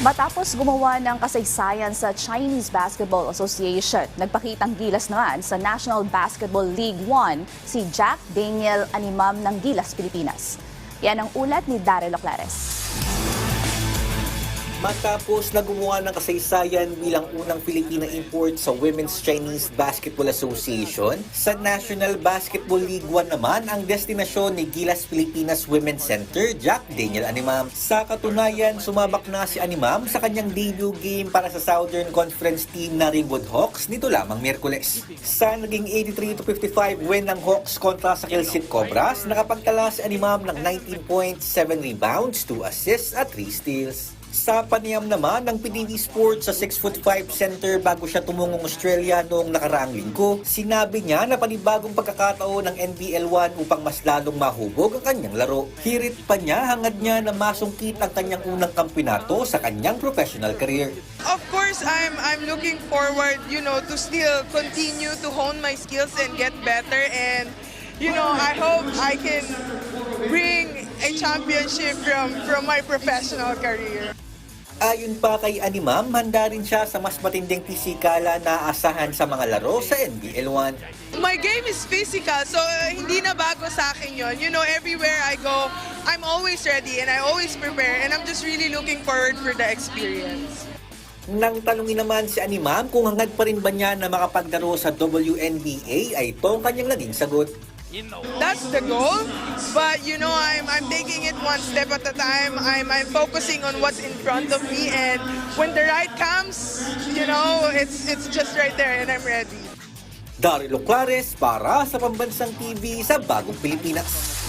Matapos gumawa ng kasaysayan sa Chinese Basketball Association, nagpakitang gilas naman sa National Basketball League 1 si Jack Daniel Animam ng Gilas, Pilipinas. Yan ang ulat ni Daryl Oclares. Matapos na gumawa ng kasaysayan bilang unang Filipina import sa Women's Chinese Basketball Association, sa National Basketball League 1 naman ang destinasyon ni Gilas Pilipinas Women's Center, Jack Daniel Animam. Sa katunayan, sumabak na si Animam sa kanyang debut game para sa Southern Conference team na Ringwood Hawks nito lamang Miyerkules. Sa naging 83-55 win ng Hawks kontra sa Kilsit Cobras, nakapagtala si Animam ng 19 points, 7 rebounds, 2 assists at 3 steals. Sa panayam naman ng PDD Sports sa 6'5 center bago siya tumungong Australia noong nakaraang linggo, sinabi niya na panibagong pagkakataon ng NBL 1 upang mas lalong mahubog ang kanyang laro. Hirit pa niya hangad niya na masungkit ang kanyang unang kampinato sa kanyang professional career. Of course, I'm I'm looking forward, you know, to still continue to hone my skills and get better. And you know, I hope I can bring a championship from from my professional career. Ayon pa kay Animam, handa rin siya sa mas matinding pisikala na asahan sa mga laro sa NBL 1. My game is physical, so uh, hindi na bago sa akin yon. You know, everywhere I go, I'm always ready and I always prepare. And I'm just really looking forward for the experience. Nang tanungin naman si Animam kung hangad pa rin ba niya na makapaglaro sa WNBA ay ito ang kanyang naging sagot. That's the goal, but you know, I'm I'm taking it one step at a time. I'm I'm focusing on what's in front of me, and when the right comes, you know, it's it's just right there, and I'm ready. Daryl Oclares para sa Pambansang TV sa Bagong Pilipinas.